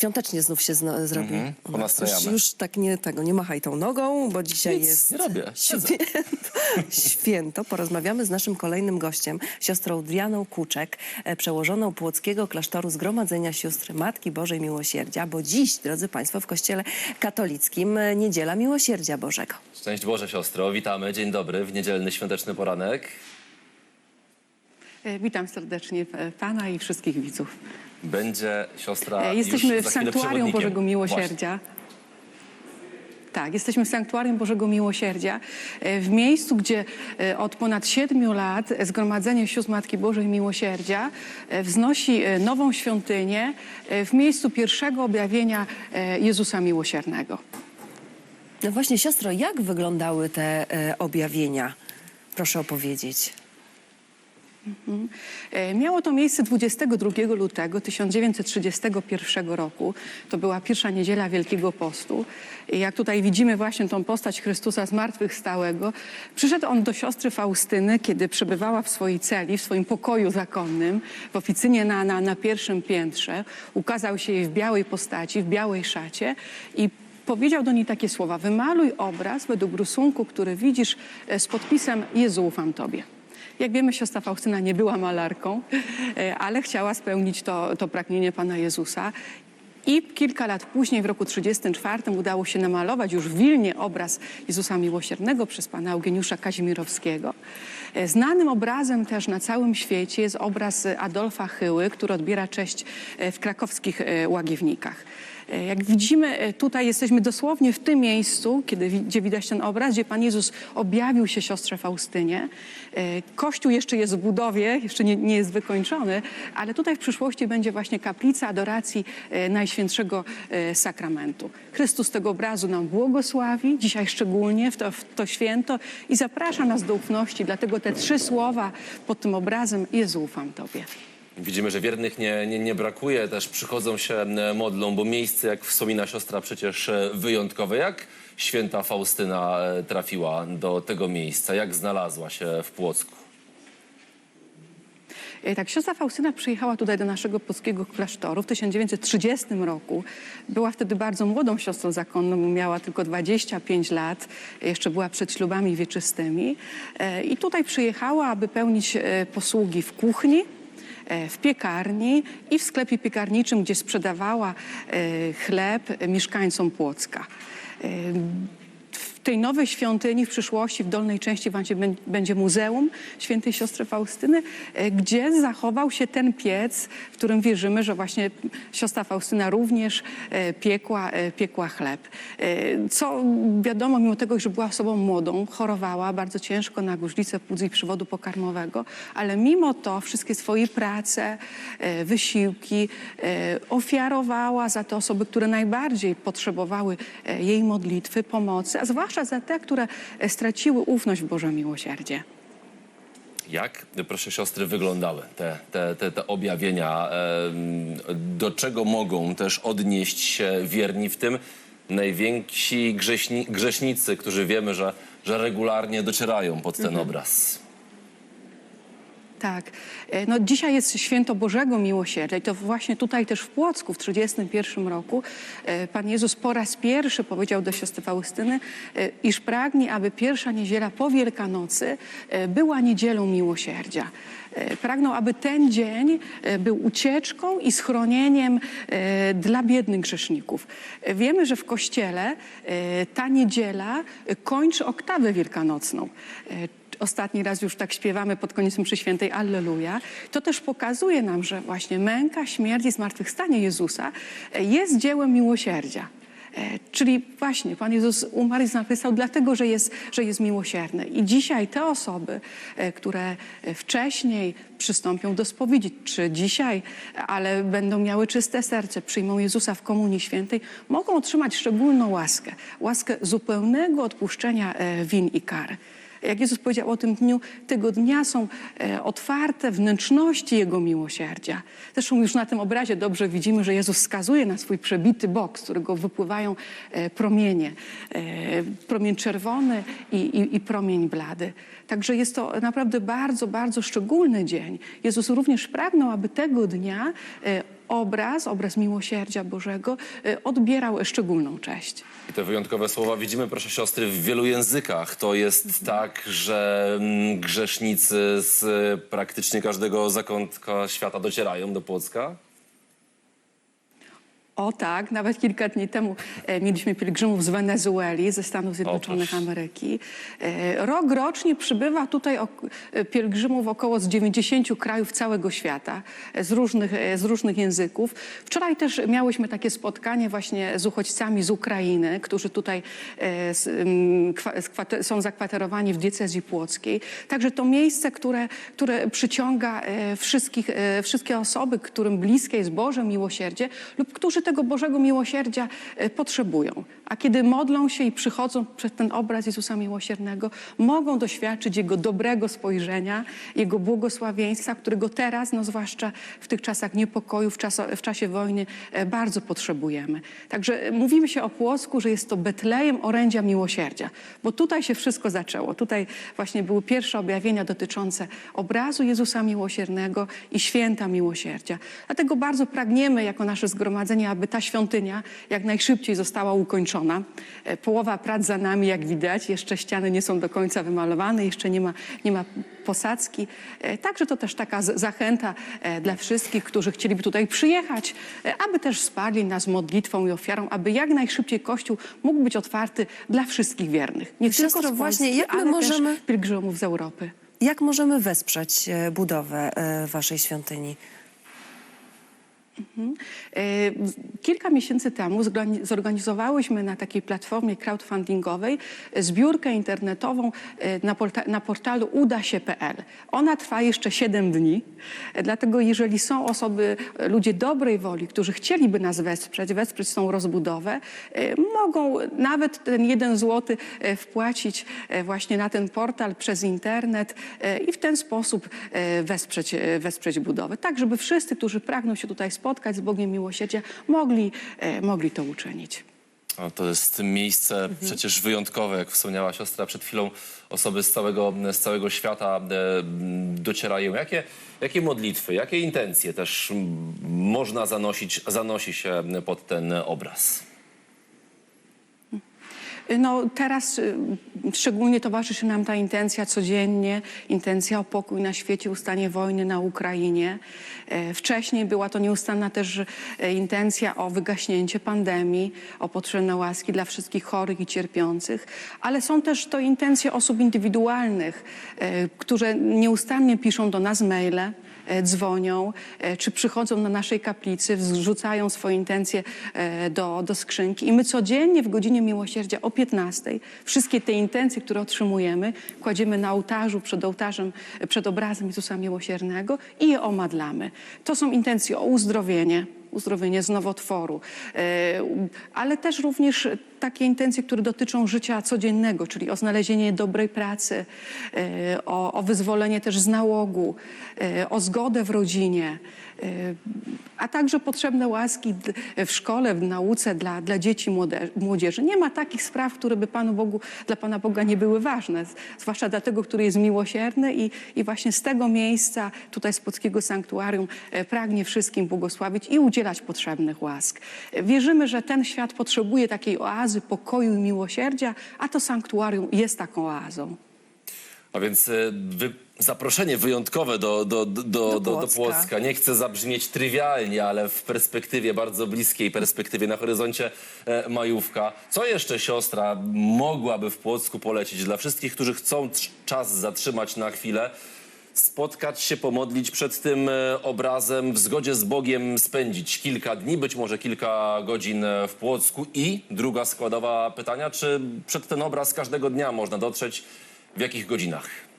świątecznie znów się zno, zrobi. Mhm, u nas. już, ponastrajamy. już tak nie tego, nie machaj tą nogą, bo dzisiaj Nic jest nie robię, siedzę. święto, święto. Porozmawiamy z naszym kolejnym gościem, siostrą Dianą Kuczek, e, przełożoną Płockiego Klasztoru Zgromadzenia Sióstr Matki Bożej Miłosierdzia, bo dziś, drodzy Państwo, w Kościele Katolickim e, Niedziela Miłosierdzia Bożego. Szczęść Boże, siostro. Witamy. Dzień dobry w niedzielny świąteczny poranek. E, Witam serdecznie e, Pana i wszystkich widzów. Będzie siostra E, już Jesteśmy w Sanktuarium. Bożego Miłosierdzia. Tak, jesteśmy w Sanktuarium Bożego Miłosierdzia, w miejscu, gdzie od ponad siedmiu lat Zgromadzenie Sióstr Matki Bożej Miłosierdzia wznosi nową świątynię w miejscu pierwszego objawienia Jezusa Miłosiernego. No właśnie, siostro, jak wyglądały te objawienia? Proszę opowiedzieć. E, Miało to miejsce 22 lutego 1931 roku. To była pierwsza niedziela Wielkiego Postu. Jak tutaj widzimy właśnie tą postać Chrystusa zmartwychwstałego, przyszedł on do siostry Faustyny, kiedy przebywała w swojej celi, w swoim pokoju zakonnym, w oficynie na, na, na pierwszym piętrze. Ukazał się jej w białej postaci, w białej szacie i powiedział do niej takie słowa: Wymaluj obraz według rysunku, który widzisz e, z podpisem Jezu ufam Tobie. Jak wiemy, siostra Faustyna nie była malarką, e, ale chciała spełnić to, to pragnienie Pana Jezusa. I kilka lat później, w roku 1934, udało się namalować już w Wilnie obraz Jezusa Miłosiernego przez pana Eugeniusza Kazimierowskiego. E, Znanym obrazem też na całym świecie jest obraz Adolfa Chyły, który odbiera cześć e, w krakowskich e, łagiewnikach. Jak widzimy, tutaj jesteśmy dosłownie w tym miejscu, kiedy, gdzie widać ten obraz, gdzie Pan Jezus objawił się siostrze Faustynie. Kościół jeszcze jest w budowie, jeszcze nie, nie jest wykończony, ale tutaj w przyszłości będzie właśnie kaplica adoracji e, Najświętszego e, Sakramentu. Chrystus tego obrazu nam błogosławi, dzisiaj szczególnie w to, w to święto i zaprasza nas do ufności. Dlatego te trzy słowa pod tym obrazem Jezu ufam Tobie. Widzimy, że wiernych nie, nie, nie brakuje, też przychodzą się modlą, bo miejsce, jak wspomina siostra, przecież e, wyjątkowe. Jak święta Faustyna e, trafiła do tego miejsca? Jak znalazła się w Płocku? E, Tak, siostra Faustyna przyjechała tutaj do naszego polskiego klasztoru w 1930 roku. Była wtedy bardzo młodą siostrą zakonną, miała tylko 25 lat, jeszcze była przed ślubami wieczystymi. E, I tutaj przyjechała, aby pełnić e, posługi w kuchni, w piekarni i w sklepie piekarniczym, gdzie sprzedawała chleb mieszkańcom Płocka. W tej nowej świątyni w przyszłości w dolnej części będzie, będzie Muzeum Świętej Siostry Faustyny, e, gdzie zachował się ten piec, w którym wierzymy, że właśnie siostra Faustyna również e, piekła, e, piekła chleb. Co wiadomo, mimo tego, że była osobą młodą, chorowała bardzo ciężko na gruźlicę płuc i przywodu pokarmowego, ale mimo to wszystkie swoje prace, wysiłki ofiarowała za te osoby, które najbardziej potrzebowały jej modlitwy, pomocy, a zwłaszcza za te, które e, straciły ufność w Boże miłosierdzie. Jak, proszę siostry, wyglądały te, te, te, te objawienia? Em, Do czego mogą też odnieść się wierni w tym najwięksi grześni, grzesznicy, którzy wiemy, że, że regularnie docierają pod ten obraz? Tak. E, No, dzisiaj jest święto Bożego Miłosierdzia i to właśnie tutaj też w Płocku w 1931 roku e, Pan Jezus po raz pierwszy powiedział do siostry Faustyny, e, iż pragnie, aby pierwsza niedziela po Wielkanocy była niedzielą miłosierdzia. Pragnął, aby ten dzień był ucieczką i schronieniem dla biednych grzeszników. Wiemy, że w Kościele ta niedziela kończy oktawę wielkanocną. Ostatni raz już tak śpiewamy pod koniec mszy świętej Alleluja. To też pokazuje nam, że właśnie męka, śmierć i zmartwychwstanie Jezusa e, jest dziełem miłosierdzia. E, Czyli właśnie Pan Jezus umarł i zmartwychwstał dlatego, że jest, że jest miłosierny. I dzisiaj te osoby, e, które wcześniej przystąpią do spowiedzi, czy dzisiaj, ale będą miały czyste serce, przyjmą Jezusa w Komunii Świętej, mogą otrzymać szczególną łaskę. Łaskę zupełnego odpuszczenia win i kar. Jak Jezus powiedział o tym dniu, tego dnia są e, otwarte wnętrzności Jego miłosierdzia. Zresztą już na tym obrazie dobrze widzimy, że Jezus wskazuje na swój przebity bok, z którego wypływają e, promienie. E, promień czerwony i, i, i promień blady. Także jest to naprawdę bardzo, bardzo szczególny dzień. Jezus również pragnął, aby tego dnia obraz, obraz miłosierdzia Bożego e, odbierał szczególną cześć. I te wyjątkowe słowa widzimy, proszę siostry, w wielu językach. To jest tak, że mm, grzesznicy z e, praktycznie każdego zakątka świata docierają do Płocka? O tak, nawet kilka dni temu e, mieliśmy pielgrzymów z Wenezueli, ze Stanów Zjednoczonych. Ameryki. E, rok rocznie przybywa tutaj ok, e, pielgrzymów około z 90 krajów całego świata, e, z różnych, e, z różnych języków. Wczoraj też miałyśmy takie spotkanie właśnie z uchodźcami z Ukrainy, którzy tutaj e, s- m, kwa, skwater- są zakwaterowani w diecezji płockiej. Także to miejsce, które, które przyciąga e, wszystkich, e, wszystkie osoby, którym bliskie jest Boże miłosierdzie lub którzy tego Bożego miłosierdzia e, potrzebują. A kiedy modlą się i przychodzą przed ten obraz Jezusa Miłosiernego, mogą doświadczyć Jego dobrego spojrzenia, Jego błogosławieństwa, którego teraz, no zwłaszcza w tych czasach niepokoju, w, w czasie wojny, e, bardzo potrzebujemy. Także e, mówimy się o Płocku, że jest to Betlejem orędzia miłosierdzia, bo tutaj się wszystko zaczęło. Tutaj właśnie były pierwsze objawienia dotyczące obrazu Jezusa Miłosiernego i święta miłosierdzia. Dlatego bardzo pragniemy jako nasze zgromadzenie, aby ta świątynia jak najszybciej została ukończona. E, Połowa prac za nami, jak widać. Jeszcze ściany nie są do końca wymalowane, jeszcze nie ma, nie ma posadzki. E, Także to też taka zachęta e, dla wszystkich, którzy chcieliby tutaj przyjechać, aby też wsparli nas modlitwą i ofiarą, aby jak najszybciej Kościół mógł być otwarty dla wszystkich wiernych. Nie Siostro, tylko z właśnie, Polski, jak my ale możemy- też pielgrzymów z Europy. Jak możemy wesprzeć budowę waszej świątyni? E, Kilka miesięcy temu zorgani- zorganizowałyśmy na takiej platformie crowdfundingowej zbiórkę internetową e, na, porta- na portalu udasie.pl. Ona trwa jeszcze 7 dni, e, dlatego jeżeli są osoby, e, ludzie dobrej woli, którzy chcieliby nas wesprzeć, wesprzeć tą rozbudowę, e, mogą nawet ten jeden złoty e, wpłacić e, właśnie na ten portal przez internet e, i w ten sposób e, wesprzeć, e, wesprzeć budowę. Tak, żeby wszyscy, którzy pragną się tutaj spotkać z Bogiem Miłosierdzia, mogli, e, mogli to uczynić. O, to jest miejsce przecież wyjątkowe, jak wspomniała siostra przed chwilą. Osoby z całego, z całego świata e, docierają. Jakie, jakie modlitwy, jakie intencje też można zanosić, zanosi się pod ten obraz? No teraz y, szczególnie towarzyszy nam ta intencja codziennie, intencja o pokój na świecie, ustanie wojny na Ukrainie. E, Wcześniej była to nieustanna też e, intencja o wygaśnięcie pandemii, o potrzebne łaski dla wszystkich chorych i cierpiących, ale są też to intencje osób indywidualnych, e, które nieustannie piszą do nas maile, dzwonią, e, czy przychodzą na naszej kaplicy, wrzucają swoje intencje e, do, do skrzynki. I my codziennie w godzinie miłosierdzia o 15 wszystkie te intencje, które otrzymujemy, kładziemy na ołtarzu, przed ołtarzem, e, przed obrazem Jezusa Miłosiernego i je omadlamy. To są intencje o uzdrowienie, uzdrowienie z nowotworu, e, ale też również takie intencje, które dotyczą życia codziennego, czyli o znalezienie dobrej pracy, e, o, o wyzwolenie też z nałogu, e, o zgodę w rodzinie, a także potrzebne łaski w szkole, w nauce dla, dla dzieci młodzieży. Nie ma takich spraw, które by Panu Bogu, dla Pana Boga nie były ważne, zwłaszcza dla tego, który jest miłosierny i, i właśnie z tego miejsca, tutaj z Polskiego Sanktuarium, pragnie wszystkim błogosławić i udzielać potrzebnych łask. Wierzymy, że ten świat potrzebuje takiej oazy pokoju i miłosierdzia, a to sanktuarium jest taką oazą. A więc e, wy, zaproszenie wyjątkowe do, do, do, do, do, do Płocka. Płocka. Nie chcę zabrzmieć trywialnie, ale w perspektywie, bardzo bliskiej perspektywie, na horyzoncie e, majówka. Co jeszcze siostra mogłaby w Płocku polecić dla wszystkich, którzy chcą czas zatrzymać na chwilę? Spotkać się, pomodlić przed tym e, obrazem, w zgodzie z Bogiem spędzić kilka dni, być może kilka godzin e, w Płocku. I druga składowa pytania, czy przed ten obraz każdego dnia można dotrzeć w jakich godzinach?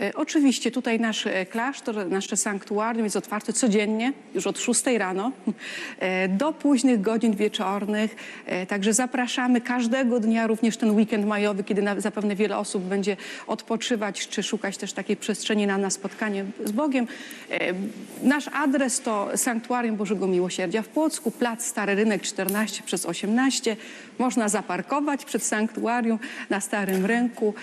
E, Oczywiście tutaj nasz e, klasztor, nasze sanktuarium jest otwarte codziennie, już od 6 rano e, do późnych godzin wieczornych. Także zapraszamy każdego dnia, również ten weekend majowy, kiedy zapewne wiele osób będzie odpoczywać, czy szukać też takiej przestrzeni na, na spotkanie z Bogiem. Nasz adres to Sanktuarium Bożego Miłosierdzia w Płocku, Plac Stary Rynek 14 przez 18. Można zaparkować przed sanktuarium na Starym Rynku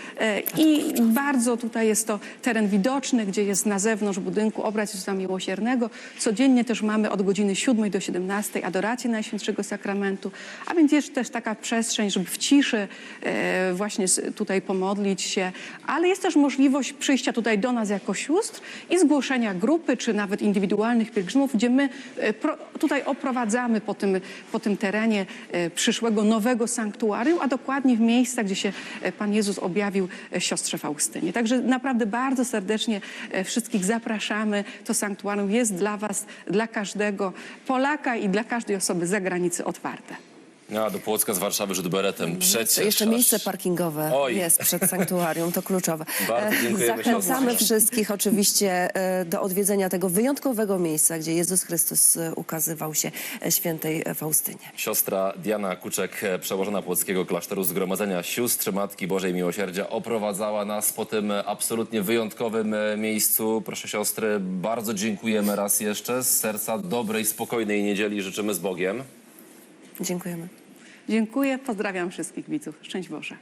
i bardzo tutaj jest to to teren widoczny, gdzie jest na zewnątrz budynku obraz Jezusa Miłosiernego. Codziennie też mamy od godziny 7 do 17 adorację Najświętszego Sakramentu, a więc jest też taka przestrzeń, żeby w ciszy e, właśnie tutaj pomodlić się, ale jest też możliwość przyjścia tutaj do nas jako sióstr i zgłoszenia grupy, czy nawet indywidualnych pielgrzymów, gdzie my e, tutaj oprowadzamy po tym, po tym terenie e, przyszłego nowego sanktuarium, a dokładnie w miejscach, gdzie się Pan Jezus objawił siostrze Faustynie. Także naprawdę bardzo serdecznie e, wszystkich zapraszamy. To sanktuarium jest dla Was, dla każdego Polaka i dla każdej osoby z zagranicy otwarte. A do Płocka z Warszawy rzut beretem. Przecież. Jeszcze aż- miejsce parkingowe Oj. jest przed sanktuarium, to kluczowe. Bardzo E, dziękujemy, Zachęcamy siostro. wszystkich oczywiście e, do odwiedzenia tego wyjątkowego miejsca, gdzie Jezus Chrystus e, ukazywał się e, świętej e, Faustynie. Siostra Diana Kuczek, e, przełożona Płockiego Klasztoru Zgromadzenia Sióstr Matki Bożej Miłosierdzia, oprowadzała nas po tym e, absolutnie wyjątkowym e, miejscu. Proszę siostry, bardzo dziękujemy raz jeszcze. Z serca dobrej, spokojnej niedzieli życzymy z Bogiem. Dziękujemy. Dziękuję, pozdrawiam wszystkich widzów. Szczęść Boże.